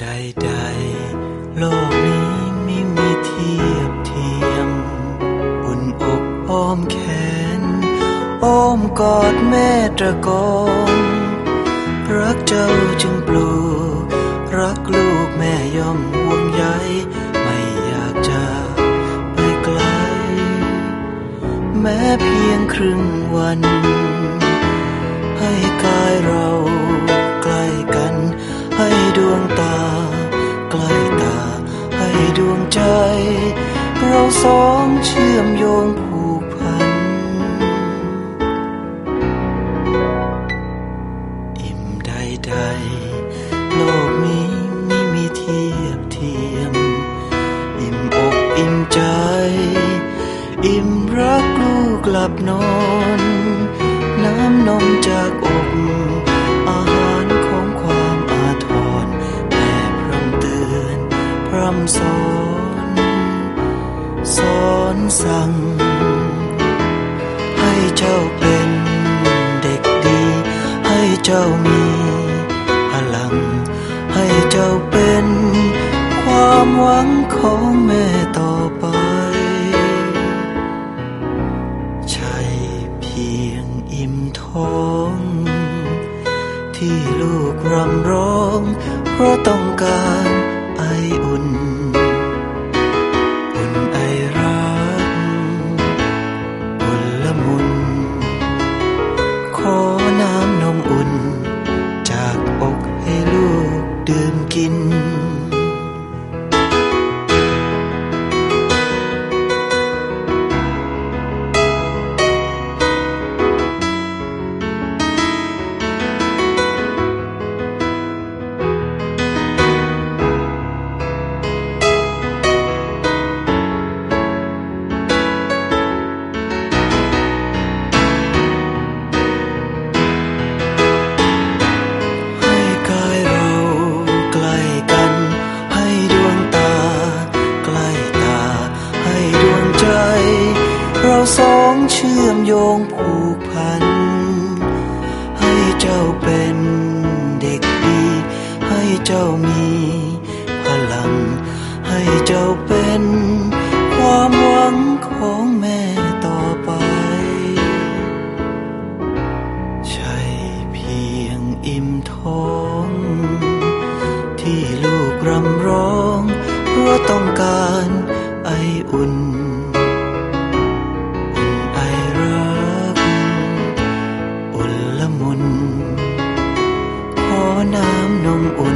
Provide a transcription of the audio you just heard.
ใดๆ โลกนี้ไม่มีเทียบเทียม อุ่นอกอ้อมแขน อ้อมกอดแม่ตะกองรักเจ้าจึงปลูก รักลูกแม่ย่อมห่วงใยไม่อยากจะไปไกล แม้เพียงครึ่งวัน ให้กายเรา งตา ใกล้ตาให้ดวงใจ เราสองเชื่อมโยงผูกพัน อิ่มใดๆโลกนี้ไม่มีเทียบเทียม อิ่มอกอิ่มใจ อิ่มรักลูกหลับนอน น้ำนมจากอก ร่ำสอนสอนสั่ง ให้เจ้าเป็นเด็กดี ให้เจ้ามีพลัง ให้เจ้าเป็นความหวังของแม่ต่อไป ใช่เพียงอิ่มท้อง ที่ลูกรำร้อง เพราะต้องการ ละมุน ขอน้ำนมอุ่น จากอกให้ลูกดื่มกิน โยงผูกพัน ให้เจ้าเป็นเด็กดี ให้เจ้ามีพลัง ให้เจ้าเป็นความหวังของแม่ต่อไป ใช่เพียงอิ่มท้อง ที่ลูกรำร้องเพราะต้องการ น้ำนมอุ่น